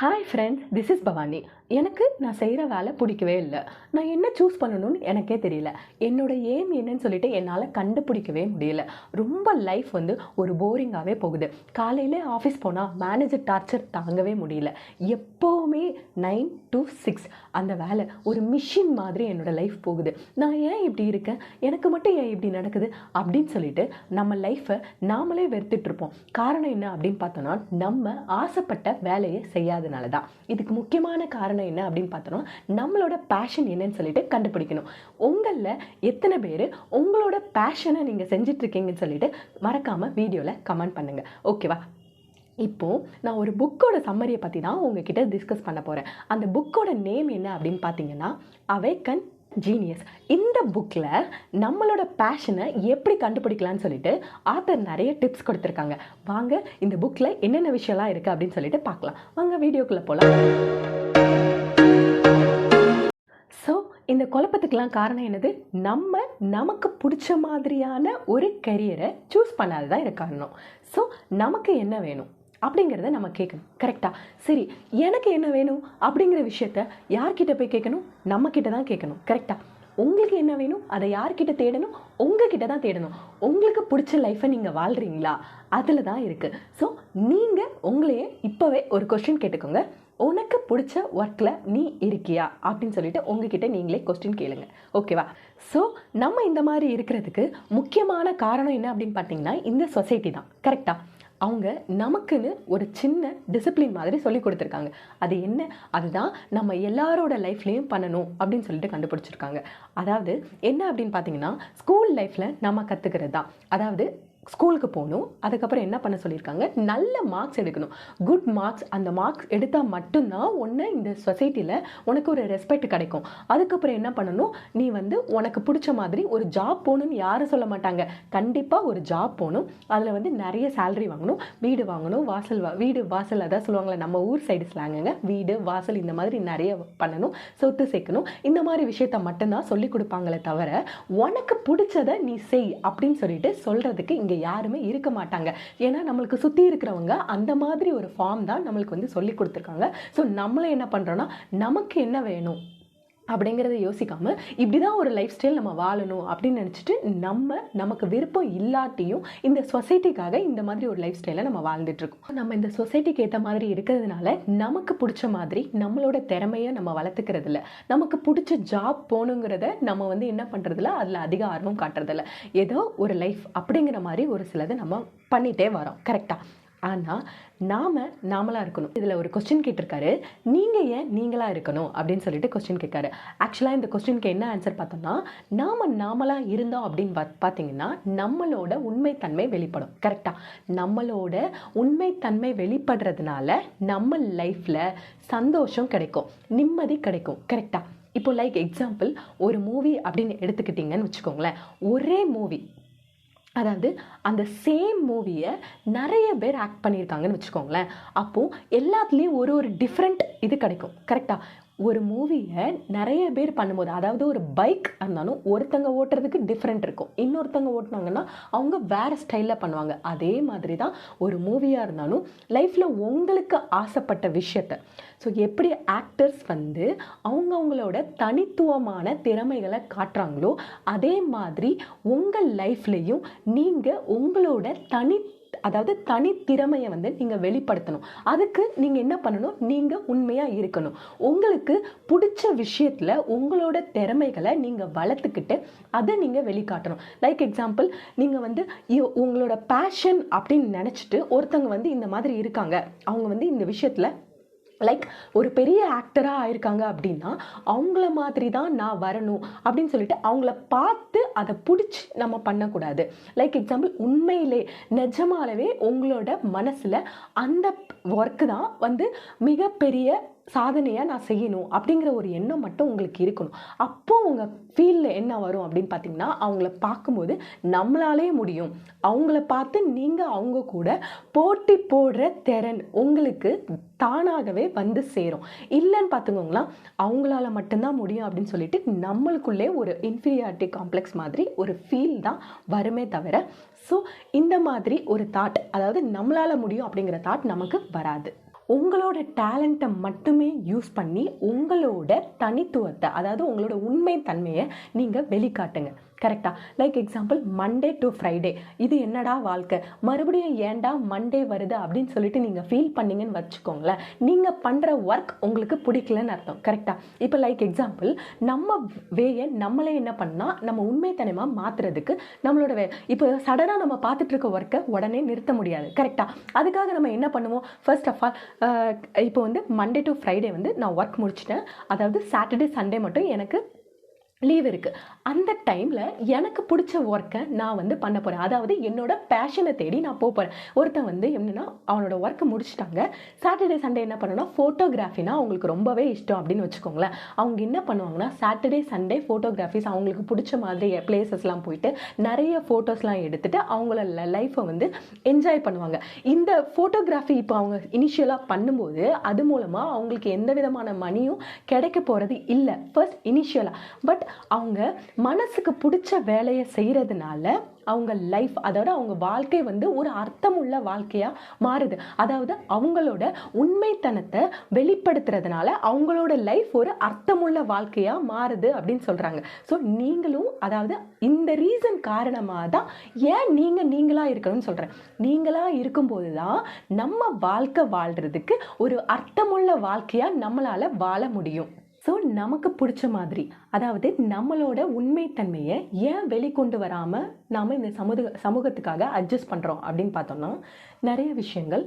Hi friends this is Bhavani எனக்கு நான் செய்கிற வேலை பிடிக்கவே இல்லை. நான் என்ன சூஸ் பண்ணணும்னு எனக்கே தெரியல. என்னோட ஏம் என்னன்னு சொல்லிட்டு என்னால் கண்டுபிடிக்கவே முடியல. ரொம்ப லைஃப் வந்து ஒரு போரிங்காகவே போகுது. காலையில் ஆஃபீஸ் போனால் மேனேஜர் டார்ச்சர் தாங்கவே முடியல. எப்போவுமே நைன் டு சிக்ஸ் அந்த வேலை ஒரு மிஷின் மாதிரி என்னோடய லைஃப் போகுது. நான் ஏன் இப்படி இருக்கேன்? எனக்கு மட்டும் ஏன் இப்படி நடக்குது? அப்படின்னு சொல்லிட்டு நம்ம லைஃப்பை நாமளே வெறுத்துட்ருப்போம் காரணம் என்ன அப்படின்னு பார்த்தோன்னா நம்ம ஆசைப்பட்ட வேலையை செய்யாது செய்யாதனால தான் இதுக்கு முக்கியமான காரணம் என்ன அப்படின்னு பார்த்தோன்னா நம்மளோட பேஷன் என்னன்னு சொல்லிட்டு கண்டுபிடிக்கணும். உங்களில் எத்தனை பேர் உங்களோட பேஷனை நீங்கள் செஞ்சிட்ருக்கீங்கன்னு சொல்லிட்டு மறக்காமல் வீடியோவில் கமெண்ட் பண்ணுங்கள் ஓகேவா இப்போது நான் ஒரு புக்கோட சம்மரியை பற்றி தான் உங்ககிட்ட டிஸ்கஸ் பண்ண போகிறேன் அந்த புக்கோட நேம் என்ன அப்படின்னு பார்த்தீங்கன்னா அவேக்கன் ஜீனியஸ் இந்த புக்கில் நம்மளோட பேஷனை எப்படி கண்டுபிடிக்கலான்னு சொல்லிட்டு ஆத்தர் நிறைய டிப்ஸ் கொடுத்துருக்காங்க. வாங்க இந்த புக்கில் என்னென்ன விஷயம்லாம் இருக்குது அப்படின்னு சொல்லிட்டு பார்க்கலாம். வாங்க வீடியோக்குள்ளே போகலாம் ஸோ இந்த குழப்பத்துக்கெல்லாம் காரணம் என்னது? நம்ம நமக்கு பிடிச்ச மாதிரியான ஒரு கரியரை சூஸ் பண்ணாததான் தான் காரணம். ஸோ நமக்கு என்ன வேணும்? அப்படிங்கிறத நம்ம கேட்கணும். கரெக்டாக சரி எனக்கு என்ன வேணும் அப்படிங்கிற விஷயத்த யார்கிட்ட போய் கேட்கணும்? நம்மக்கிட்ட தான் கேட்கணும். கரெக்டாக உங்களுக்கு என்ன வேணும்? அதை யார்கிட்ட தேடணும்? உங்ககிட்ட தான் தேடணும். உங்களுக்கு பிடிச்ச லைஃப்பை நீங்கள் வாழ்கிறீங்களா அதில் தான் இருக்குது ஸோ நீங்கள் உங்களையே இப்போவே ஒரு கொஸ்டின் கேட்டுக்கோங்க. உனக்கு பிடிச்ச ஒர்க்கில் நீ இருக்கியா? அப்படின்னு சொல்லிட்டு உங்ககிட்ட நீங்களே கொஸ்டின் கேளுங்க. ஓகேவா ஸோ நம்ம இந்த மாதிரி இருக்கிறதுக்கு முக்கியமான காரணம் என்ன அப்படின்னு பார்த்தீங்கன்னா இந்த சொசைட்டி தான். கரெக்டாக அவங்க நமக்குன்னு ஒரு சின்ன டிசிப்ளின் மாதிரி சொல்லி கொடுத்துருக்காங்க. அது என்ன? அதுதான் நம்ம எல்லாரோட லைஃப்லேயும் பண்ணணும் அப்படின்னு சொல்லிட்டு கண்டுபிடிச்சிருக்காங்க. அதாவது என்ன அப்படின்னு பார்த்தீங்கன்னா ஸ்கூல் லைஃப்பில் நம்ம கற்றுக்கிறது தான் அதாவது ஸ்கூலுக்கு போகணும். அதுக்கப்புறம் என்ன பண்ண சொல்லியிருக்காங்க? நல்ல மார்க்ஸ் எடுக்கணும். குட் மார்க்ஸ் அந்த மார்க்ஸ் எடுத்தால் மட்டும்தான் ஒன்று இந்த சொசைட்டியில் உனக்கு ஒரு ரெஸ்பெக்ட் கிடைக்கும். அதுக்கப்புறம் என்ன பண்ணணும்? நீ வந்து உனக்கு பிடிச்ச மாதிரி ஒரு ஜாப் போகணும்னு யாரும் சொல்ல மாட்டாங்க. கண்டிப்பாக ஒரு ஜாப் போகணும். அதில் வந்து நிறைய சேலரி வாங்கணும். வீடு வாங்கணும். வாசல் வா வீடு வாசல் அதான் சொல்லுவாங்களே நம்ம ஊர் சைடு ஸ்லாங்குங்க வீடு வாசல் இந்த மாதிரி நிறைய பண்ணணும். சொத்து சேர்க்கணும். இந்த மாதிரி விஷயத்த மட்டும்தான் சொல்லி கொடுப்பாங்களே தவிர உனக்கு பிடிச்சதை நீ செய் அப்படின்னு சொல்லிட்டு சொல்கிறதுக்கு இங்கே யாருமே இருக்க மாட்டாங்க. ஏன்னா நம்மளுக்கு சுற்றி இருக்கிறவங்க அந்த மாதிரி ஒரு ஃபார்ம் தான் நம்மளுக்கு வந்து சொல்லி கொடுத்துருக்காங்க. ஸோ நம்மளை என்ன பண்ணுறோன்னா நமக்கு என்ன வேணும்? அப்படிங்கிறத யோசிக்காம இப்படி தான் ஒரு லைஃப் ஸ்டைல் நம்ம வாழணும் அப்படின்னு நினச்சிட்டு நம்ம நமக்கு விருப்பம் இல்லாட்டியும் இந்த சொசைட்டிக்காக இந்த மாதிரி ஒரு லைஃப் ஸ்டைலை நம்ம வாழ்ந்துட்டுருக்கோம் நம்ம இந்த சொசைட்டிக்கு ஏற்ற மாதிரி இருக்கிறதுனால நமக்கு பிடிச்ச மாதிரி நம்மளோட திறமையை நம்ம வளர்த்துக்கிறதில்ல நமக்கு பிடிச்ச ஜாப் போகணுங்கிறத நம்ம வந்து என்ன பண்ணுறதில்ல அதில் அதிக ஆர்வம் காட்டுறதில்ல ஏதோ ஒரு லைஃப் அப்படிங்கிற மாதிரி ஒரு சிலது நம்ம பண்ணிகிட்டே வரோம் கரெக்டாக ஆனால் நாம் நாமளாக இருக்கணும். இதில் ஒரு கொஸ்டின் கேட்டிருக்காரு. நீங்கள் ஏன் நீங்களாக இருக்கணும் அப்படின்னு சொல்லிட்டு கொஸ்டின் கேட்காரு ஆக்சுவலாக இந்த கொஸ்டினுக்கு என்ன ஆன்சர் பார்த்தோம்னா நாம் நாமளாக இருந்தோம் அப்படின்னு பாத் பார்த்தீங்கன்னா நம்மளோட உண்மைத்தன்மை வெளிப்படும். கரெக்டாக நம்மளோட உண்மைத்தன்மை வெளிப்படுறதுனால நம்ம லைஃப்பில் சந்தோஷம் கிடைக்கும். நிம்மதி கிடைக்கும். கரெக்டாக இப்போ லைக் எக்ஸாம்பிள் ஒரு மூவி அப்படின்னு எடுத்துக்கிட்டிங்கன்னு வச்சுக்கோங்களேன். ஒரே மூவி அதாவது அந்த சேம் மூவியை நிறைய பேர் ஆக்ட் பண்ணியிருக்காங்கன்னு வச்சுக்கோங்களேன். அப்போது எல்லாத்துலேயும் ஒரு ஒரு டிஃப்ரெண்ட் இது கிடைக்கும். கரெக்டாக ஒரு மூவியை நிறைய பேர் பண்ணும்போது அதாவது ஒரு பைக் இருந்தாலும் ஒருத்தங்க ஓட்டுறதுக்கு டிஃப்ரெண்ட் இருக்கும். இன்னொருத்தங்க ஓட்டினாங்கன்னா அவங்க வேறு ஸ்டைலில் பண்ணுவாங்க. அதே மாதிரி தான் ஒரு மூவியாக இருந்தாலும் லைஃப்பில் உங்களுக்கு ஆசைப்பட்ட விஷயத்த. ஸோ எப்படி ஆக்டர்ஸ் வந்து அவங்கவுங்களோட தனித்துவமான திறமைகளை காட்டுறாங்களோ அதே மாதிரி உங்கள் லைஃப்லேயும் நீங்கள் உங்களோட தனி அதாவது தனித்திறமையை வந்து நீங்கள் வெளிப்படுத்தணும். அதுக்கு நீங்கள் என்ன பண்ணணும்? நீங்கள் உண்மையாக இருக்கணும். உங்களுக்கு பிடிச்ச விஷயத்தில் உங்களோட திறமைகளை நீங்கள் வளர்த்துக்கிட்டு அதை நீங்கள் வெளிக்காட்டணும். லைக் எக்ஸாம்பிள் நீங்கள் வந்து உங்களோட பேஷன் அப்படின்னு நினச்சிட்டு ஒருத்தங்க வந்து இந்த மாதிரி இருக்காங்க. அவங்க வந்து இந்த விஷயத்தில் லைக் ஒரு பெரிய ஆக்டராக ஆயிருக்காங்க அப்படின்னா அவங்கள மாதிரி தான் நான் வரணும் அப்படின்னு சொல்லிட்டு அவங்கள பார்த்து அதை பிடிச்சி நம்ம பண்ணக்கூடாது. லைக் எக்ஸாம்பிள் உண்மையிலே நிஜமாலவே உங்களோட மனசில் அந்த ஒர்க்கு தான் வந்து மிகப்பெரிய சாதனையாக நான் செய்யணும் அப்படிங்கிற ஒரு எண்ணம் மட்டும் உங்களுக்கு இருக்கணும். அப்போ உங்கள் ஃபீல்டில் என்ன வரும் அப்படின்னு பார்த்தீங்கன்னா அவங்கள பார்க்கும்போது நம்மளாலே முடியும். அவங்கள பார்த்து நீங்கள் அவங்க கூட போட்டி போடுற திறன் உங்களுக்கு தானாகவே வந்து சேரும். இல்லைன்னு பார்த்துக்கோங்களா அவங்களால மட்டும்தான் முடியும் அப்படின்னு சொல்லிட்டு நம்மளுக்குள்ளே ஒரு இன்ஃபீரியாரிட்டி காம்ப்ளெக்ஸ் மாதிரி ஒரு ஃபீல் தான் வருமே தவிர ஸோ இந்த மாதிரி ஒரு தாட் அதாவது நம்மளால் முடியும் அப்படிங்கிற தாட் நமக்கு வராது. உங்களோட டேலண்ட்டை மட்டுமே யூஸ் பண்ணி உங்களோட தனித்துவத்தை அதாவது உங்களோட உண்மை தன்மையை நீங்கள் வெளிக்காட்டுங்க. கரெக்டாக like example Monday to Friday இது என்னடா வாழ்க்கை? மறுபடியும் ஏன்டா மண்டே வருது அப்படின்னு சொல்லிட்டு நீங்கள் ஃபீல் பண்ணீங்கன்னு வச்சுக்கோங்களேன். நீங்கள் பண்ணுற ஒர்க் உங்களுக்கு பிடிக்கலன்னு அர்த்தம். கரெக்டாக இப்போ லைக் எக்ஸாம்பிள் நம்ம வேயை நம்மளே என்ன பண்ணால் நம்ம உண்மைத்தனமாக மாற்றுறதுக்கு நம்மளோட வே இப்போ சடனாக நம்ம பார்த்துட்டு இருக்க ஒர்க்கை உடனே நிறுத்த முடியாது. கரெக்டாக அதுக்காக நம்ம என்ன பண்ணுவோம்? ஃபர்ஸ்ட் ஆஃப் ஆல் இப்போ வந்து மண்டே டு ஃப்ரைடே வந்து நான் ஒர்க் முடிச்சிட்டேன். அதாவது சாட்டர்டே சண்டே மட்டும் எனக்கு லீவ் இருக்குது அந்த டைமில் எனக்கு பிடிச்ச ஒர்க்கை நான் வந்து பண்ண போகிறேன் அதாவது என்னோட பேஷனை தேடி நான் போக போகிறேன் ஒருத்தன் வந்து என்னென்னா அவனோட ஒர்க்கை முடிச்சிட்டாங்க. சாட்டர்டே சண்டே என்ன பண்ணணும்னா ஃபோட்டோகிராஃபினா அவங்களுக்கு ரொம்பவே இஷ்டம் அப்படின்னு வச்சுக்கோங்களேன். அவங்க என்ன பண்ணுவாங்கன்னா சாட்டர்டே சண்டே ஃபோட்டோகிராஃபிஸ் அவங்களுக்கு பிடிச்ச மாதிரி பிளேசஸ்லாம் போயிட்டு நிறைய ஃபோட்டோஸ்லாம் எடுத்துகிட்டு அவங்கள லைஃப்பை வந்து என்ஜாய் பண்ணுவாங்க. இந்த ஃபோட்டோகிராஃபி இப்போ அவங்க இனிஷியலாக பண்ணும்போது அது மூலமாக அவங்களுக்கு எந்த விதமான மணியும் கிடைக்க போகிறது இல்லை. ஃபர்ஸ்ட் இனிஷியலாக பட் அவங்க மனசுக்கு பிடிச்ச வேலையை செய்கிறதுனால அவங்க லைஃப் அதோட அவங்க வாழ்க்கை வந்து ஒரு அர்த்தமுள்ள வாழ்க்கையாக மாறுது. அதாவது அவங்களோட உண்மைத்தனத்தை வெளிப்படுத்துறதுனால அவங்களோட லைஃப் ஒரு அர்த்தமுள்ள வாழ்க்கையாக மாறுது அப்படின்னு சொல்கிறாங்க ஸோ நீங்களும் அதாவது இந்த ரீசன் காரணமாக தான் ஏன் நீங்கள் நீங்களாக இருக்கணும்னு சொல்கிறேன் நீங்களாக இருக்கும்போது தான் நம்ம வாழ்க்கை வாழ்கிறதுக்கு ஒரு அர்த்தமுள்ள வாழ்க்கையாக நம்மளால் வாழ முடியும். ஸோ நமக்கு பிடிச்ச மாதிரி அதாவது நம்மளோட உண்மைத்தன்மையை ஏன் வெளிக்கொண்டு வராமல் நாம் இந்த சமூக சமூகத்துக்காக அட்ஜஸ்ட் பண்ணுறோம் அப்படின்னு பார்த்தோம்னா நிறைய விஷயங்கள்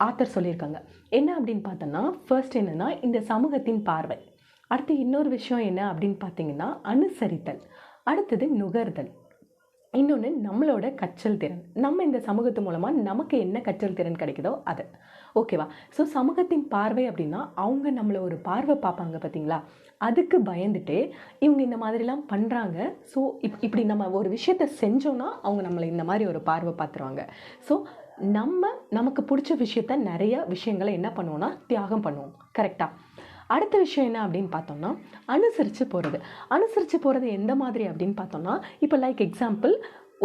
ஆத்தர் சொல்லியிருக்காங்க. என்ன அப்படின்னு பார்த்தோன்னா ஃபர்ஸ்ட் என்னென்னா இந்த சமூகத்தின் பார்வை. அடுத்து இன்னொரு விஷயம் என்ன அப்படின்னு பார்த்தீங்கன்னா அனுசரித்தல். அடுத்தது நுகர்தல். இன்னொன்று நம்மளோட கற்றல் திறன். நம்ம இந்த சமூகத்து மூலமாக நமக்கு என்ன கற்றல் திறன் கிடைக்குதோ அது. ஓகேவா? ஸோ சமூகத்தின் பார்வை அப்படின்னா அவங்க நம்மளை ஒரு பார்வை பார்ப்பாங்க பார்த்தீங்களா அதுக்கு பயந்துட்டு இவங்க இந்த மாதிரிலாம் பண்ணுறாங்க ஸோ இப் இப்படி நம்ம ஒரு விஷயத்த செஞ்சோன்னா அவங்க நம்மளை இந்த மாதிரி ஒரு பார்வை பார்த்துருவாங்க. ஸோ நம்ம நமக்கு பிடிச்ச விஷயத்த நிறைய விஷயங்களை என்ன பண்ணுவோம்னா தியாகம் பண்ணுவோம். கரெக்டாக அடுத்த விஷயம் என்ன அப்படின்னு பார்த்தோம்னா அனுசரித்து போகிறது அனுசரித்து போகிறது எந்த மாதிரி அப்படின்னு பார்த்தோம்னா இப்போ லைக் எக்ஸாம்பிள்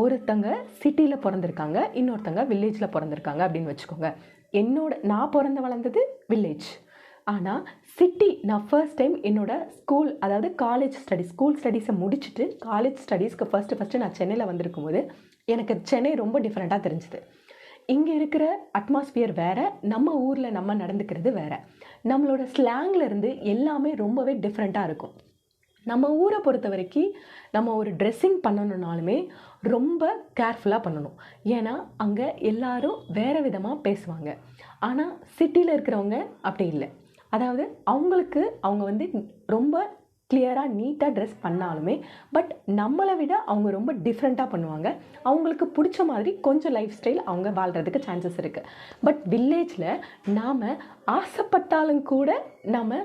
ஒருத்தங்க சிட்டியில் பிறந்திருக்காங்க இன்னொருத்தங்க வில்லேஜில் பிறந்திருக்காங்க அப்படின்னு வச்சுக்கோங்க. என்னோட நான் பிறந்து வளர்ந்தது வில்லேஜ் ஆனால் சிட்டி நான் ஃபர்ஸ்ட் டைம் என்னோடய ஸ்கூல் அதாவது காலேஜ் ஸ்டடீஸ் ஸ்கூல் ஸ்டடீஸை முடிச்சுட்டு காலேஜ் ஸ்டடீஸ்க்கு ஃபஸ்ட்டு ஃபஸ்ட்டு நான் சென்னையில் வந்திருக்கும் போது எனக்கு சென்னை ரொம்ப டிஃப்ரெண்ட்டாக தெரிஞ்சுது. இங்கே இருக்கிற அட்மாஸ்பியர் வேறு நம்ம ஊரில் நம்ம நடந்துக்கிறது வேறு. நம்மளோட ஸ்லாங்லேருந்து எல்லாமே ரொம்பவே டிஃப்ரெண்ட்டாக இருக்கும். நம்ம ஊரை பொறுத்த வரைக்கும் நம்ம ஒரு ட்ரெஸ்ஸிங் பண்ணணுன்னாலுமே ரொம்ப கேர்ஃபுல்லாக பண்ணணும். ஏன்னா அங்கே எல்லாரும் வேறு விதமாக பேசுவாங்க. ஆனால் சிட்டியில் இருக்கிறவங்க அப்படி இல்லை. அதாவது அவங்களுக்கு அவங்க வந்து ரொம்ப கிளியராக நீட்டாக ட்ரெஸ் பண்ணாலுமே பட் நம்மளை விட அவங்க ரொம்ப டிஃப்ரெண்ட்டாக பண்ணுவாங்க. அவங்களுக்கு பிடிச்ச மாதிரி கொஞ்சம் லைஃப் ஸ்டைல் அவங்க வாழ்கிறதுக்கு சான்சஸ் இருக்குது பட் வில்லேஜில் நாம் ஆசைப்பட்டாலும் கூட நம்ம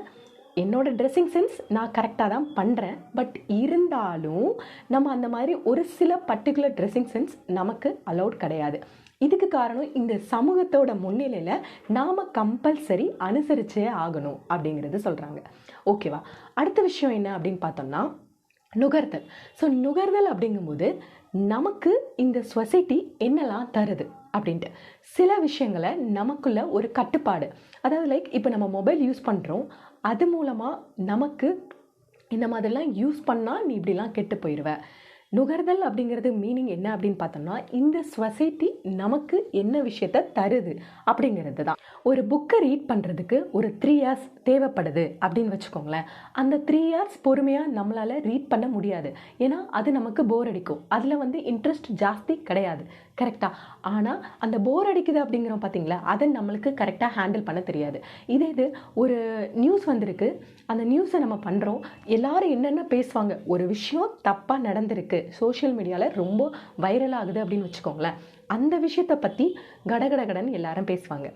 என்னோட ட்ரெஸ்ஸிங் சென்ஸ் நான் கரெக்டாக தான் பண்ணுறேன் பட் இருந்தாலும் நம்ம அந்த மாதிரி ஒரு சில பர்டிகுலர் ட்ரெஸ்ஸிங் சென்ஸ் நமக்கு அலௌட் கிடையாது. இதுக்கு காரணம் இந்த சமூகத்தோட முன்னிலையில் நாம் கம்பல்சரி அனுசரிச்சே ஆகணும் அப்படிங்கிறது சொல்கிறாங்க ஓகேவா அடுத்த விஷயம் என்ன அப்படின்னு பார்த்தோம்னா நுகர்தல் ஸோ நுகர்தல் அப்படிங்கும்போது நமக்கு இந்த சொசைட்டி என்னெல்லாம் தருது அப்படின்ட்டு. சில விஷயங்களை நமக்குள்ள ஒரு கட்டுப்பாடு. அதாவது லைக் இப்போ நம்ம மொபைல் யூஸ் பண்ணுறோம் அது மூலமாக நமக்கு இந்த மாதிரிலாம் யூஸ் பண்ணால் நீ இப்படிலாம் கெட்டு போயிடுவ நுகர்தல் அப்படிங்கிறது மீனிங் என்ன அப்படின்னு பார்த்தோம்னா இந்த சொசைட்டி நமக்கு என்ன விஷயத்த தருது அப்படிங்கிறது தான் ஒரு புக்கை ரீட் பண்ணுறதுக்கு ஒரு த்ரீ இயர்ஸ் தேவைப்படுது அப்படின்னு வச்சுக்கோங்களேன். அந்த த்ரீ இயர்ஸ் பொறுமையாக நம்மளால் ரீட் பண்ண முடியாது. ஏன்னா அது நமக்கு போர் அடிக்கும். அதில் வந்து இன்ட்ரெஸ்ட் ஜாஸ்தி கிடையாது. கரெக்டாக ஆனால் அந்த போர் அடிக்குது அப்படிங்கிறோம் பார்த்தீங்களா அதை நம்மளுக்கு கரெக்டாக ஹேண்டில் பண்ண தெரியாது. இதே இது ஒரு நியூஸ் வந்திருக்கு. அந்த நியூஸை நம்ம பண்ணுறோம் எல்லாரும் என்னென்ன பேசுவாங்க? ஒரு விஷயம் தப்பாக நடந்திருக்கு. சோஷியல் மீடியாவில் ரொம்ப வைரல் ஆகுது அப்படின்னு வச்சுக்கோங்களேன். அந்த விஷயத்தை பற்றி கடகடகடன் எல்லாரும் பேசுவாங்க.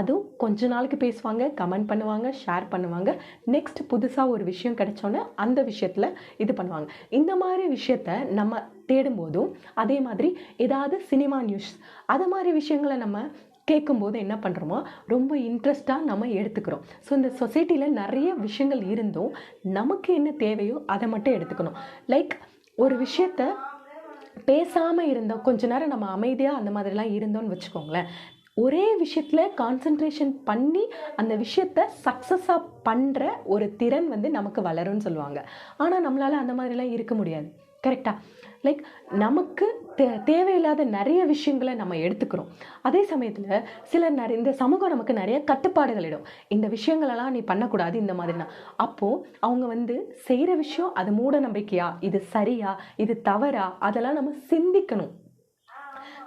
அதுவும் கொஞ்ச நாளுக்கு பேசுவாங்க கமெண்ட் பண்ணுவாங்க ஷேர் பண்ணுவாங்க. நெக்ஸ்ட் புதுசாக ஒரு விஷயம் கிடைச்சோன்னே அந்த விஷயத்தில் இது பண்ணுவாங்க. இந்த மாதிரி விஷயத்த நம்ம தேடும்போதும் அதே மாதிரி ஏதாவது சினிமா நியூஸ் அது மாதிரி விஷயங்களை நம்ம கேட்கும்போது என்ன பண்ணுறோமோ ரொம்ப இன்ட்ரெஸ்ட்டாக நம்ம எடுத்துக்கிறோம். ஸோ இந்த சொசைட்டியில் நிறைய விஷயங்கள் இருந்தும் நமக்கு என்ன தேவையோ அதை மட்டும் எடுத்துக்கணும். லைக் ஒரு விஷயத்த பேசாமல் இருந்தோம் கொஞ்ச நேரம் நம்ம அமைதியாக அந்த மாதிரிலாம் இருந்தோம்னு வச்சுக்கோங்களேன். ஒரே விஷயத்தில் கான்சென்ட்ரேஷன் பண்ணி அந்த விஷயத்த சக்ஸஸாக பண்ணுற ஒரு திறன் வந்து நமக்கு வளரும்னு சொல்லுவாங்க. ஆனால் நம்மளால் அந்த மாதிரிலாம் இருக்க முடியாது. கரெக்டாக லைக் நமக்கு தே தேவையில்லாத நிறைய விஷயங்களை நம்ம எடுத்துக்கிறோம். அதே சமயத்தில் சில நிறைய இந்த சமூகம் நமக்கு நிறைய கட்டுப்பாடுகள் இடும். இந்த விஷயங்களெல்லாம் நீ பண்ணக்கூடாது இந்த மாதிரினா. அப்போது அவங்க வந்து செய்கிற விஷயம் அது மூட நம்பிக்கையா? இது சரியா? இது தவறா? அதெல்லாம் நம்ம சிந்திக்கணும்.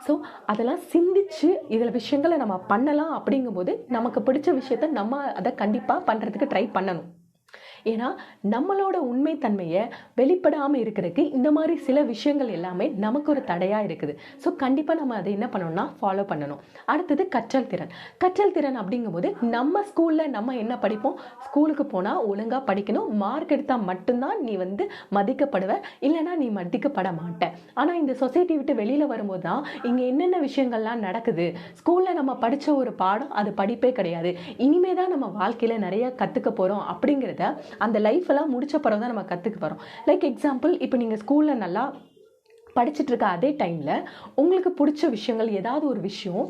ஸோ அதெல்லாம் சிந்திச்சு இதில் விஷயங்களை நம்ம பண்ணலாம் அப்படிங்கும்போது நமக்கு பிடிச்ச விஷயத்த நம்ம அதை கண்டிப்பாக பண்ணுறதுக்கு ட்ரை பண்ணணும். ஏன்னா நம்மளோட உண்மைத்தன்மையை வெளிப்படாமல் இருக்கிறதுக்கு இந்த மாதிரி சில விஷயங்கள் எல்லாமே நமக்கு ஒரு தடையாக இருக்குது. ஸோ கண்டிப்பாக நம்ம அதை என்ன பண்ணணும்னா ஃபாலோ பண்ணணும். அடுத்தது கற்றல் திறன். கற்றல் திறன் அப்படிங்கும்போது நம்ம ஸ்கூலில் நம்ம என்ன படிப்போம்? ஸ்கூலுக்கு போனால் ஒழுங்காக படிக்கணும். மார்க் எடுத்தால் மட்டும்தான் நீ வந்து மதிக்கப்படுவ. இல்லைன்னா நீ மதிக்கப்பட மாட்ட. ஆனால் இந்த சொசைட்டி விட்டு வெளியில் வரும்போது தான் இங்கே என்னென்ன விஷயங்கள்லாம் நடக்குது? ஸ்கூலில் நம்ம படித்த ஒரு பாடம் அது படிப்பே கிடையாது. இனிமே தான் நம்ம வாழ்க்கையில் நிறைய கற்றுக்க போகிறோம் அப்படிங்கிறத அந்த லைஃப் எல்லாம் முடிச்ச பிறகு தான் நம்ம கற்றுக்க போகிறோம் லைக் எக்ஸாம்பிள் இப்போ நீங்கள் ஸ்கூலில் நல்லா படிச்சுட்டு இருக்க அதே டைமில் உங்களுக்கு பிடிச்ச விஷயங்கள் ஏதாவது ஒரு விஷயம்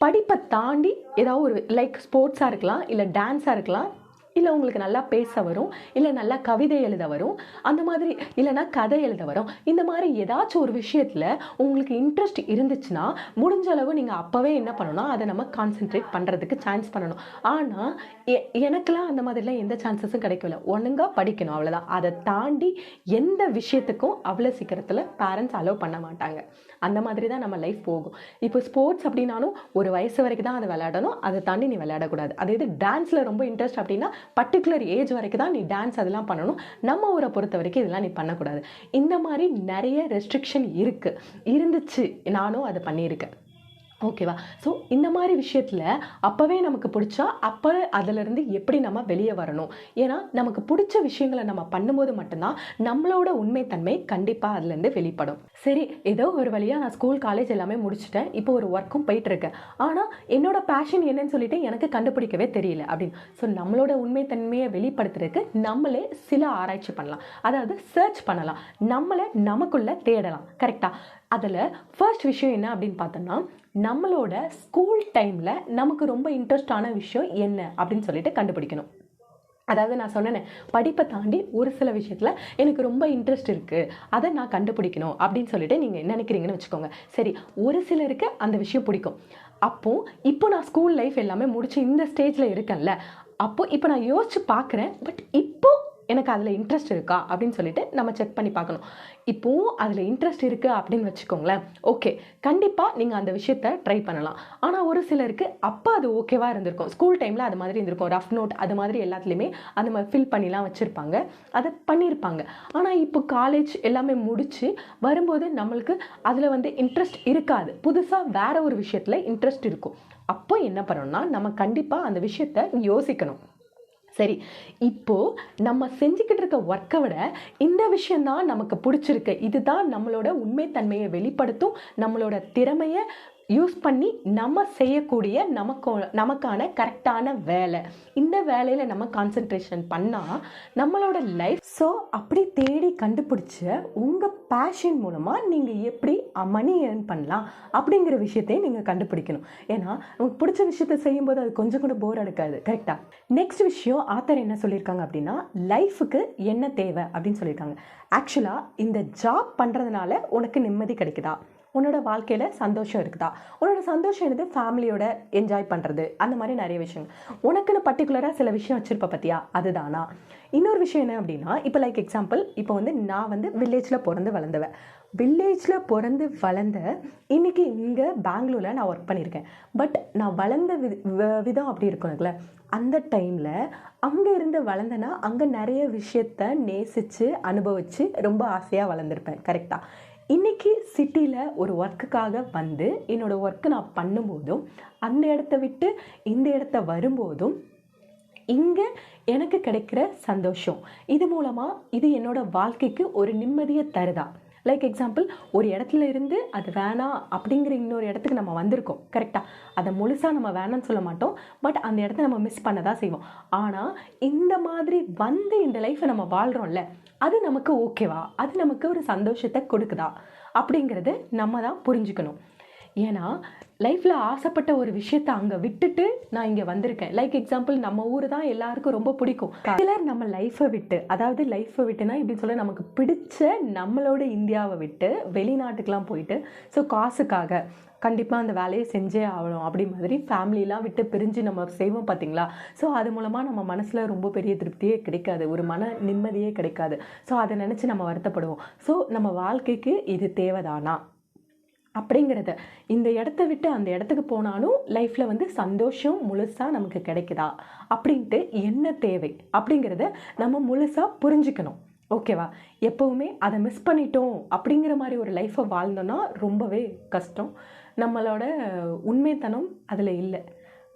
படிப்பை தாண்டி ஏதாவது ஒரு லைக் ஸ்போர்ட்ஸாக இருக்கலாம் இல்லை டான்ஸாக இருக்கலாம் இல்லை உங்களுக்கு நல்லா பேச வரும் இல்லை நல்லா கவிதை எழுத வரும் அந்த மாதிரி இல்லைனா கதை எழுத வரும். இந்த மாதிரி ஏதாச்சும் ஒரு விஷயத்தில் உங்களுக்கு இன்ட்ரெஸ்ட் இருந்துச்சுன்னா முடிஞ்ச அளவு நீங்கள் அப்போவே என்ன பண்ணணும் அதை நம்ம கான்சென்ட்ரேட் பண்ணுறதுக்கு சான்ஸ் பண்ணணும். ஆனால் எ எனக்கெல்லாம் அந்த மாதிரிலாம் எந்த சான்சஸும் கிடைக்கல ஒழுங்காக படிக்கணும் அவ்வளோதான் அதை தாண்டி எந்த விஷயத்துக்கும் அவ்வளோ சீக்கிரத்தில் பேரண்ட்ஸ் அலோவ் பண்ண மாட்டாங்க. அந்த மாதிரி தான் நம்ம லைஃப் போகும். இப்போ ஸ்போர்ட்ஸ் அப்படின்னாலும் ஒரு வயசு வரைக்கும் தான் அதை விளையாடணும். அதை தாண்டி நீ விளையாடக்கூடாது. அதே இது டான்ஸில் ரொம்ப இன்ட்ரெஸ்ட் அப்படின்னா பர்டிகுலர் ஏஜ் வரைக்கும் தான் நீ டான்ஸ் அதெல்லாம் பண்ணணும். நம்ம ஊரை பொறுத்த வரைக்கும் இதெல்லாம் நீ பண்ணக்கூடாது. இந்த மாதிரி நிறைய ரெஸ்ட்ரிக்ஷன் இருக்குது இருந்துச்சு. நானும் அதை பண்ணியிருக்கேன். ஓகேவா ஸோ இந்த மாதிரி விஷயத்தில் அப்போவே நமக்கு பிடிச்சா அப்போ அதிலிருந்து எப்படி நம்ம வெளியே வரணும்? ஏன்னா நமக்கு பிடிச்ச விஷயங்களை நம்ம பண்ணும்போது மட்டும்தான் நம்மளோட உண்மைத்தன்மை கண்டிப்பாக அதுலேருந்து வெளிப்படும். சரி ஏதோ ஒரு வழியாக நான் ஸ்கூல் காலேஜ் எல்லாமே முடிச்சுட்டேன். இப்போ ஒரு ஒர்க்கும் போயிட்டுருக்கேன் ஆனால் என்னோட பேஷன் என்னன்னு சொல்லிட்டு எனக்கு கண்டுபிடிக்கவே தெரியல அப்படின்னு. ஸோ நம்மளோட உண்மைத்தன்மையை வெளிப்படுத்துறதுக்கு நம்மளே சில ஆராய்ச்சி பண்ணலாம். அதாவது சர்ச் பண்ணலாம். நம்மளை நமக்குள்ளே தேடலாம். கரெக்டாக அதில் ஃபர்ஸ்ட் விஷயம் என்ன அப்படின்னு பார்த்தோம்னா நம்மளோட ஸ்கூல் டைமில் நமக்கு ரொம்ப இன்ட்ரெஸ்டான விஷயம் என்ன அப்படின்னு சொல்லிட்டு கண்டுபிடிக்கணும். அதாவது நான் சொன்னேன் படிப்பை தாண்டி ஒரு சில விஷயத்தில் எனக்கு ரொம்ப இன்ட்ரெஸ்ட் இருக்குது அதை நான் கண்டுபிடிக்கணும் அப்படின்னு சொல்லிட்டு நீங்கள் நினைக்கிறீங்கன்னு வச்சுக்கோங்க. சரி ஒரு சிலருக்கு அந்த விஷயம் பிடிக்கும். அப்போது இப்போ நான் ஸ்கூல் லைஃப் எல்லாமே முடிச்சு இந்த ஸ்டேஜில் இருக்கேன்ல அப்போது இப்போ நான் யோசிச்சு பார்க்குறேன் பட் இப்போ எனக்கு அதில் இன்ட்ரெஸ்ட் இருக்கா அப்படின்னு சொல்லிட்டு நம்ம செக் பண்ணி பார்க்கணும். இப்போவும் அதில் இன்ட்ரெஸ்ட் இருக்குது அப்படின்னு வச்சுக்கோங்களேன். ஓகே கண்டிப்பாக நீங்கள் அந்த விஷயத்த ட்ரை பண்ணலாம். ஆனால் ஒரு சிலருக்கு அப்போ அது ஓகேவாக இருந்திருக்கும். ஸ்கூல் டைமில் அது மாதிரி இருந்திருக்கும். ரஃப் நோட் அது மாதிரி எல்லாத்துலேயுமே அந்த மாதிரி ஃபில் பண்ணிலாம் வச்சுருப்பாங்க. அதை பண்ணியிருப்பாங்க ஆனால் இப்போ காலேஜ் எல்லாமே முடித்து வரும்போது நம்மளுக்கு அதில் வந்து இன்ட்ரெஸ்ட் இருக்காது. புதுசாக வேறு ஒரு விஷயத்தில் இன்ட்ரெஸ்ட் இருக்கும். அப்போ என்ன பண்ணணும்னா நம்ம கண்டிப்பாக அந்த விஷயத்த யோசிக்கணும். சரி இப்போது நம்ம செஞ்சுக்கிட்டு இருக்க ஒர்க்கை விட இந்த விஷயந்தான் நமக்கு பிடிச்சிருக்கு. இதுதான் நம்மளோட உண்மைத்தன்மையை வெளிப்படுத்தும் நம்மளோட திறமையை யூஸ் பண்ணி நம்ம செய்யக்கூடிய நமக்கு நமக்கான கரெக்டான வேலை. இந்த வேலையில் நம்ம கான்சென்ட்ரேஷன் பண்ணால் நம்மளோட லைஃப் ஸோ அப்படி தேடி கண்டுபிடிச்ச உங்கள் பேஷன் மூலமாக நீங்கள் எப்படி மணி ஏர்ன் பண்ணலாம் அப்படிங்கிற விஷயத்தையும் நீங்கள் கண்டுபிடிக்கணும். ஏன்னா உங்களுக்கு பிடிச்ச விஷயத்தை செய்யும்போது அது கொஞ்சம் கூட போர் அடுக்காது. கரெக்டாக நெக்ஸ்ட் விஷயம் ஆத்தர் என்ன சொல்லியிருக்காங்க அப்படின்னா லைஃபுக்கு என்ன தேவை அப்படின்னு சொல்லியிருக்காங்க. ஆக்சுவலாக இந்த ஜாப் பண்ணுறதுனால உனக்கு நிம்மதி கிடைக்குதா? உன்னோட வாழ்க்கையில் சந்தோஷம் இருக்குதா? உன்னோட சந்தோஷம் என்னது? ஃபேமிலியோட என்ஜாய் பண்ணுறது அந்த மாதிரி நிறைய விஷயங்கள். உனக்குன்னு பர்டிகுலராக சில விஷயம் வச்சுருப்ப பார்த்தியா அதுதானா? இன்னொரு விஷயம் என்ன அப்படின்னா இப்போ லைக் எக்ஸாம்பிள் இப்போ வந்து நான் வந்து வில்லேஜில் பிறந்து வளர்ந்தவன் வில்லேஜில் பிறந்து வளர்ந்த இன்றைக்கி இங்கே பெங்களூரில் நான் ஒர்க் பண்ணியிருக்கேன். பட் நான் வளர்ந்த வி விதம் அப்படி இருக்கும்ல அந்த டைமில் அங்கே இருந்து வளர்ந்தேன்னா அங்கே நிறைய விஷயத்த நேசித்து அனுபவித்து ரொம்ப ஆசையாக வளர்ந்துருப்பேன். கரெக்டாக இன்னைக்கு சிட்டியில் ஒரு ஒர்க்குக்காக வந்து என்னோடய ஒர்க்கு நான் பண்ணும்போதும் அந்த இடத்த விட்டு இந்த இடத்த வரும்போதும் இங்கே எனக்கு கிடைக்கிற சந்தோஷம். இது மூலமாக இது என்னோடய வாழ்க்கைக்கு ஒரு நிம்மதியை தருதா? லைக் எக்ஸாம்பிள் ஒரு இடத்துல இருந்து அது வேணாம் அப்படிங்கிற இன்னொரு இடத்துக்கு நம்ம வந்திருக்கோம் கரெக்டாக அதை முழுசாக நம்ம வேணாம்னு சொல்ல மாட்டோம். பட் அந்த இடத்த நம்ம மிஸ் பண்ண தான் செய்வோம். ஆனால் இந்த மாதிரி வந்து இந்த லைஃப்பை நம்ம வாழ்கிறோம்ல அது நமக்கு ஓகேவா அது நமக்கு ஒரு சந்தோஷத்தை கொடுக்குதா? அப்படிங்கிறது நம்ம தான் புரிஞ்சுக்கணும். ஏன்னா லைஃப்பில் ஆசைப்பட்ட ஒரு விஷயத்த அங்கே விட்டுட்டு நான் இங்கே வந்திருக்கேன். லைக் எக்ஸாம்பிள் நம்ம ஊர் தான் எல்லாருக்கும் ரொம்ப பிடிக்கும். சிலர் நம்ம லைஃப்பை விட்டு அதாவது லைஃப்பை விட்டுனா இப்படி சொல்ல நமக்கு பிடிச்ச நம்மளோட இந்தியாவை விட்டு வெளிநாட்டுக்கெலாம் போயிட்டு ஸோ காசுக்காக கண்டிப்பாக அந்த வேலையை செஞ்சே ஆகணும் அப்படி மாதிரி ஃபேமிலிலாம் விட்டு பிரிஞ்சு நம்ம செய்வோம் பார்த்தீங்களா ஸோ அது மூலமாக நம்ம மனசில் ரொம்ப பெரிய திருப்தியே கிடைக்காது ஒரு மன நிம்மதியே கிடைக்காது. ஸோ அதை நினச்சி நம்ம வருத்தப்படுவோம். ஸோ நம்ம வாழ்க்கைக்கு இது தேவைதானா? அப்படிங்கிறத. இந்த இடத்த விட்டு அந்த இடத்துக்கு போனாலும் லைஃப்பில் வந்து சந்தோஷம் முழுசாக நமக்கு கிடைக்குதா? அப்படின்ட்டு என்ன தேவை? அப்படிங்கிறத நம்ம முழுசாக புரிஞ்சுக்கணும். ஓகேவா எப்போவுமே அதை மிஸ் பண்ணிட்டோம் அப்படிங்கிற மாதிரி ஒரு லைஃப்பை வாழ்ந்தோன்னா ரொம்பவே கஷ்டம். நம்மளோட உண்மைத்தனம் அதில் இல்லை.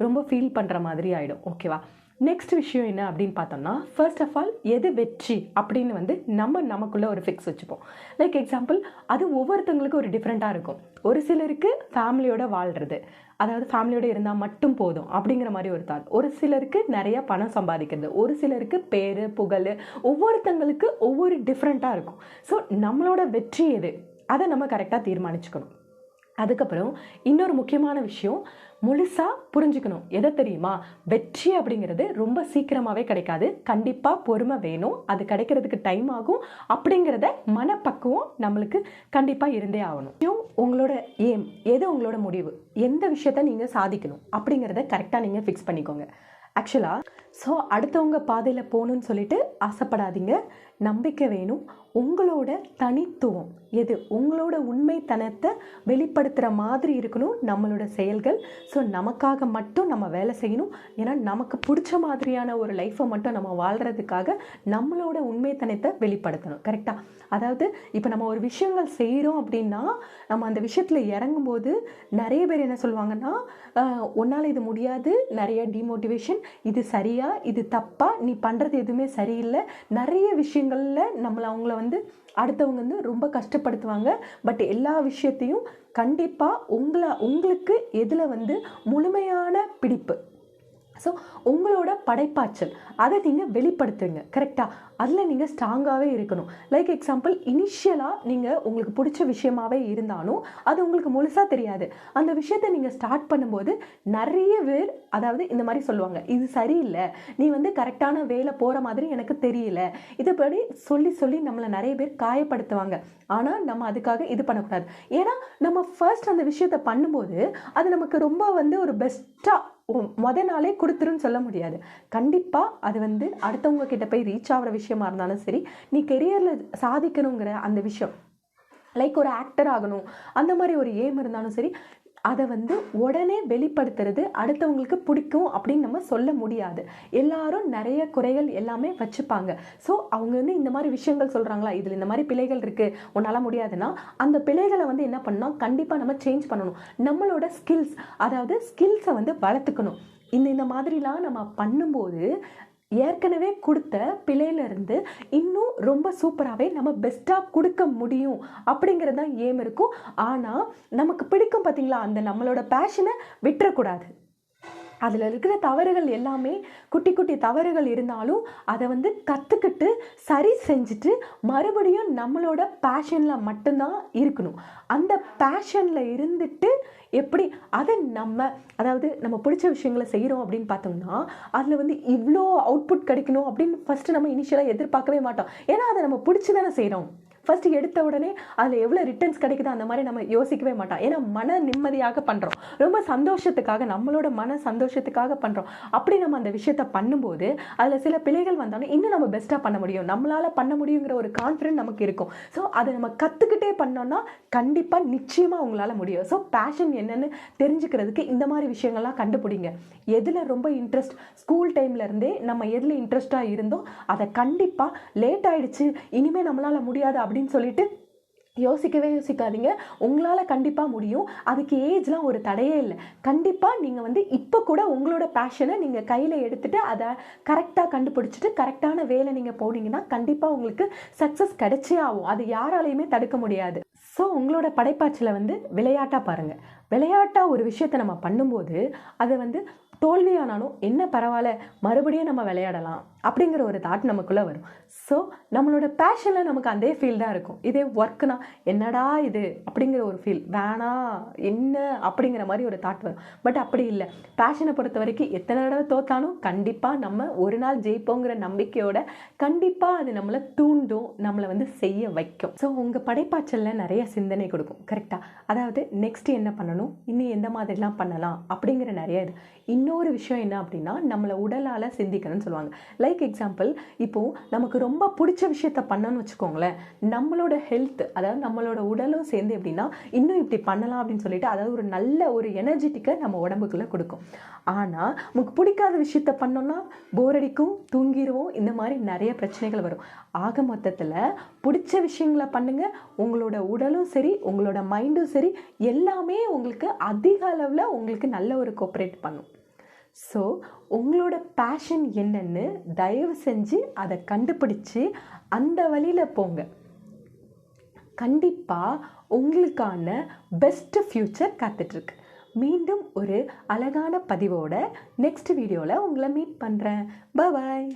ரொம்ப ஃபீல் பண்ணுற மாதிரி ஆகிடும் ஓகேவா நெக்ஸ்ட் விஷயம் என்ன அப்படின்னு பார்த்தோம்னா ஃபர்ஸ்ட் ஆஃப் ஆல் எது வெற்றி அப்படின்னு வந்து நம்ம நமக்குள்ளே ஒரு ஃபிக்ஸ் வச்சுப்போம். லைக் எக்ஸாம்பிள் அது ஒவ்வொருத்தவங்களுக்கும் ஒரு டிஃப்ரெண்ட்டாக இருக்கும். ஒரு சிலருக்கு ஃபேமிலியோட வாழ்கிறது அதாவது ஃபேமிலியோட இருந்தால் மட்டும் போதும் அப்படிங்கிற மாதிரி ஒரு தாட் ஒரு சிலருக்கு நிறைய பணம் சம்பாதிக்கிறது ஒரு சிலருக்கு பேர் புகழ் ஒவ்வொருத்தங்களுக்கு ஒவ்வொரு டிஃப்ரெண்ட்டாக இருக்கும். ஸோ நம்மளோட வெற்றி எது? அதை நம்ம கரெக்டாக தீர்மானிச்சுக்கணும். அதுக்கப்புறம் இன்னொரு முக்கியமான விஷயம் முழுசாக புரிஞ்சுக்கணும். எதை தெரியுமா? வெற்றி அப்படிங்கிறது ரொம்ப சீக்கிரமாகவே கிடைக்காது. கண்டிப்பாக பொறுமை வேணும். அது கிடைக்கிறதுக்கு டைம் ஆகும். அப்படிங்கிறத மனப்பக்குவம் நம்மளுக்கு கண்டிப்பாக இருந்தே ஆகணும். உங்களோட ஏம் எது உங்களோட முடிவு? எந்த விஷயத்த நீங்கள் சாதிக்கணும்? அப்படிங்கிறத கரெக்டாக நீங்கள் ஃபிக்ஸ் பண்ணிக்கோங்க. ஆக்சுவலாக ஸோ அடுத்தவங்க பாதையில் போகணுன்னு சொல்லிட்டு ஆசைப்படாதீங்க. நம்பிக்கை வேணும். உங்களோட தனித்துவம் எது? உங்களோட உண்மைத்தனத்தை வெளிப்படுத்துகிற மாதிரி இருக்கணும் நம்மளோட செயல்கள். ஸோ நமக்காக மட்டும் நம்ம வேலை செய்யணும். ஏன்னா நமக்கு பிடிச்ச மாதிரியான ஒரு லைஃப்பை மட்டும் நம்ம வாழ்கிறதுக்காக நம்மளோட உண்மைத்தனத்தை வெளிப்படுத்தணும். கரெக்டாக அதாவது இப்போ நம்ம ஒரு விஷயங்கள் செய்கிறோம் அப்படின்னா நம்ம அந்த விஷயத்தில் இறங்கும்போது நிறைய பேர் என்ன சொல்லுவாங்கன்னா உன்னால் இது முடியாது. நிறைய டிமோட்டிவேஷன் இது சரியா? இது தப்பாக நீ பண்ணுறது எதுவுமே சரியில்லை. நிறைய விஷயங்களில் நம்மளை அவங்கள வந்து அடுத்தவங்க வந்து ரொம்ப கஷ்டப்படுத்துவாங்க. பட் எல்லா விஷயத்தையும் கண்டிப்பாக உங்களை உங்களுக்கு எதில் வந்து முழுமையான பிடிப்பு ஸோ உங்களோட படைப்பாற்றல் அதை நீங்கள் வெளிப்படுத்துங்க கரெக்டாக அதில் நீங்கள் ஸ்ட்ராங்காகவே இருக்கணும். லைக் எக்ஸாம்பிள் இனிஷியலாக நீங்கள் உங்களுக்கு பிடிச்ச விஷயமாவே இருந்தாலும் அது உங்களுக்கு முழுசாக தெரியாது. அந்த விஷயத்தை நீங்கள் ஸ்டார்ட் பண்ணும்போது நிறைய பேர் அதாவது இந்த மாதிரி சொல்லுவாங்க இது சரியில்லை. நீ வந்து கரெக்டான வேலை போகிற மாதிரி எனக்கு தெரியல. இதுபடி சொல்லி சொல்லி நம்மளை நிறைய பேர் காயப்படுத்துவாங்க. ஆனால் நம்ம அதுக்காக இது பண்ணக்கூடாது. ஏன்னா நம்ம ஃபர்ஸ்ட் அந்த விஷயத்தை பண்ணும்போது அது நமக்கு ரொம்ப வந்து ஒரு பெஸ்ட்டாக முத நாளே கொடுத்துருன்னு சொல்ல முடியாது. கண்டிப்பாக அது வந்து அடுத்தவங்க கிட்ட போய் ரீச் ஆகிற விஷயமா இருந்தாலும் சரி நீ கெரியரில் சாதிக்கணுங்கிற அந்த விஷயம் லைக் ஒரு ஆக்டர் ஆகணும் அந்த மாதிரி ஒரு ஏம் இருந்தாலும் சரி அதை வந்து உடனே வெளிப்படுத்துறது அடுத்தவங்களுக்கு பிடிக்கும் அப்படின்னு நம்ம சொல்ல முடியாது. எல்லாரும் நிறைய குறைகள் எல்லாமே வச்சுப்பாங்க. ஸோ அவங்க வந்து இந்த மாதிரி விஷயங்கள் சொல்கிறாங்களா இதில் இந்த மாதிரி பிழைகள் இருக்குது உன்னால் முடியாதுன்னா அந்த பிழைகளை வந்து என்ன பண்ணால் கண்டிப்பாக நம்ம சேஞ்ச் பண்ணணும். நம்மளோட ஸ்கில்ஸ் அதாவது ஸ்கில்ஸை வந்து வளர்த்துக்கணும். இந்த இந்த மாதிரிலாம் நம்ம பண்ணும்போது ஏற்கனவே கொடுத்த பிழையிலேருந்து இன்னும் ரொம்ப சூப்பராகவே நம்ம பெஸ்ட்டாக கொடுக்க முடியும் அப்படிங்கிறது தான் ஏம் இருக்கும். ஆனால் நமக்கு பிடிக்கும் பார்த்தீங்களா அந்த நம்மளோட பேஷனை விட்டுறக்கூடாது. அதில் இருக்கிற தவறுகள் எல்லாமே குட்டி குட்டி தவறுகள் இருந்தாலும் அதை வந்து கற்றுக்கிட்டு சரி செஞ்சுட்டு மறுபடியும் நம்மளோட பேஷனில் மட்டும்தான் இருக்கணும். அந்த பேஷனில் இருந்துட்டு எப்படி அதை நம்ம அதாவது நம்ம பிடிச்ச விஷயங்களை செய்கிறோம் அப்படின்னு பார்த்தோம்னா அதில் வந்து இவ்வளோ அவுட்புட் கிடைக்கணும் அப்படின்னு ஃபஸ்ட்டு நம்ம இனிஷியலாக எதிர்பார்க்கவே மாட்டோம். ஏன்னா அதை நம்ம பிடிச்சி தானே செய்கிறோம் ஃபஸ்ட்டு எடுத்த உடனே அதில் எவ்வளோ ரிட்டர்ன்ஸ் கிடைக்குதோ அந்த மாதிரி நம்ம யோசிக்கவே மாட்டோம். ஏன்னா மன நிம்மதியாக பண்ணுறோம் ரொம்ப சந்தோஷத்துக்காக நம்மளோட மன சந்தோஷத்துக்காக பண்ணுறோம் அப்படி நம்ம அந்த விஷயத்த பண்ணும்போது அதில் சில பிழைகள் வந்தாலும் இன்னும் நம்ம பெஸ்ட்டாக பண்ண முடியும். நம்மளால் பண்ண முடியுங்கிற ஒரு கான்ஃபிடென்ட் நமக்கு இருக்கும். ஸோ அதை நம்ம கற்றுக்கிட்டே பண்ணோன்னா கண்டிப்பாக நிச்சயமாக உங்களால் முடியும். ஸோ பேஷன் என்னென்னு தெரிஞ்சுக்கிறதுக்கு இந்த மாதிரி விஷயங்கள்லாம் கண்டுபிடிங்க. எதில் ரொம்ப இன்ட்ரெஸ்ட் ஸ்கூல் டைம்லேருந்தே நம்ம எதில் இன்ட்ரெஸ்ட்டாக இருந்தோ அதை கண்டிப்பாக லேட் ஆகிடுச்சு இனிமேல் நம்மளால் முடியாது அப்படின்னு சொல்லிட்டு யோசிக்கவே யோசிக்காதீங்க. உங்களால் கண்டிப்பாக முடியும். அதுக்கு ஏஜ்லாம் ஒரு தடையே இல்லை. கண்டிப்பாக நீங்கள் வந்து இப்போ கூட உங்களோட பேஷனை நீங்கள் கையில் எடுத்துகிட்டு அதை கரெக்டாக கண்டுபிடிச்சிட்டு கரெக்டான வேலை நீங்கள் போனீங்கன்னா கண்டிப்பாக உங்களுக்கு சக்ஸஸ் கிடைச்சே ஆகும். அது யாராலையுமே தடுக்க முடியாது. ஸோ உங்களோட படைப்பாற்றலை வந்து விளையாட்டாக பாருங்கள் விளையாட்டாக ஒரு விஷயத்தை நம்ம பண்ணும்போது அதை வந்து தோல்வியானாலும் என்ன பரவாயில்ல மறுபடியும் நம்ம விளையாடலாம். அப்படிங்கிற ஒரு தாட் நமக்குள்ளே வரும். ஸோ நம்மளோட பேஷனில் நமக்கு அதே ஃபீல் தான் இருக்கும். இதே ஒர்க்குனா என்னடா இது? அப்படிங்கிற ஒரு ஃபீல் வேணாம் என்ன? அப்படிங்கிற மாதிரி ஒரு தாட் வரும். பட் அப்படி இல்லை. பேஷனை பொறுத்த வரைக்கும் எத்தனை தடவை தோத்தாலும் கண்டிப்பாக நம்ம ஒரு நாள் ஜெயிப்போங்கிற நம்பிக்கையோட கண்டிப்பாக அது நம்மளை தூண்டும் நம்மளை வந்து செய்ய வைக்கும். ஸோ உங்கள் படைப்பாற்றலில் நிறைய சிந்தனை கொடுக்கும். கரெக்டாக அதாவது நெக்ஸ்ட் என்ன பண்ணணும்? இன்னும் எந்த மாதிரிலாம் பண்ணலாம்? அப்படிங்கிற நிறைய இது. இன்னொரு விஷயம் என்ன அப்படின்னா நம்மளை உடலால் சிந்திக்கணும்னு சொல்லுவாங்க. லைக் எக்ஸாம்பிள் இப்போது நமக்கு ரொம்ப பிடிச்ச விஷயத்த பண்ணணும்னு வச்சுக்கோங்களேன். நம்மளோட ஹெல்த் அதாவது நம்மளோட உடலும் சேர்ந்து எப்படின்னா இன்னும் இப்படி பண்ணலாம் அப்படின்னு சொல்லிட்டு அதாவது ஒரு நல்ல ஒரு எனர்ஜெட்டிக்கை நம்ம உடம்புக்குள்ளே கொடுக்கும். ஆனால் நமக்கு பிடிக்காத விஷயத்த பண்ணோம்னா போர் அடிக்கும் தூங்கிடுவோம் இந்த மாதிரி நிறைய பிரச்சனைகள் வரும். ஆக மொத்தத்தில் பிடிச்ச விஷயங்களை பண்ணுங்கள் உங்களோட உடலும் சரி உங்களோட மைண்டும் சரி எல்லாமே உங்களுக்கு அதிக அளவில் உங்களுக்கு நல்ல ஒரு கோஆப்ரேட் பண்ணும். ஸோ உங்களோட பேஷன் என்னன்னு தயவு செஞ்சு அதை கண்டுபிடிச்சு அந்த வழியில் போங்க. கண்டிப்பாக உங்களுக்கான பெஸ்ட் ஃப்யூச்சர் காத்துட்ருக்கு. மீண்டும் ஒரு அழகான பதிவோட நெக்ஸ்ட் வீடியோவில் உங்களை மீட் பண்ணுறேன் பாய்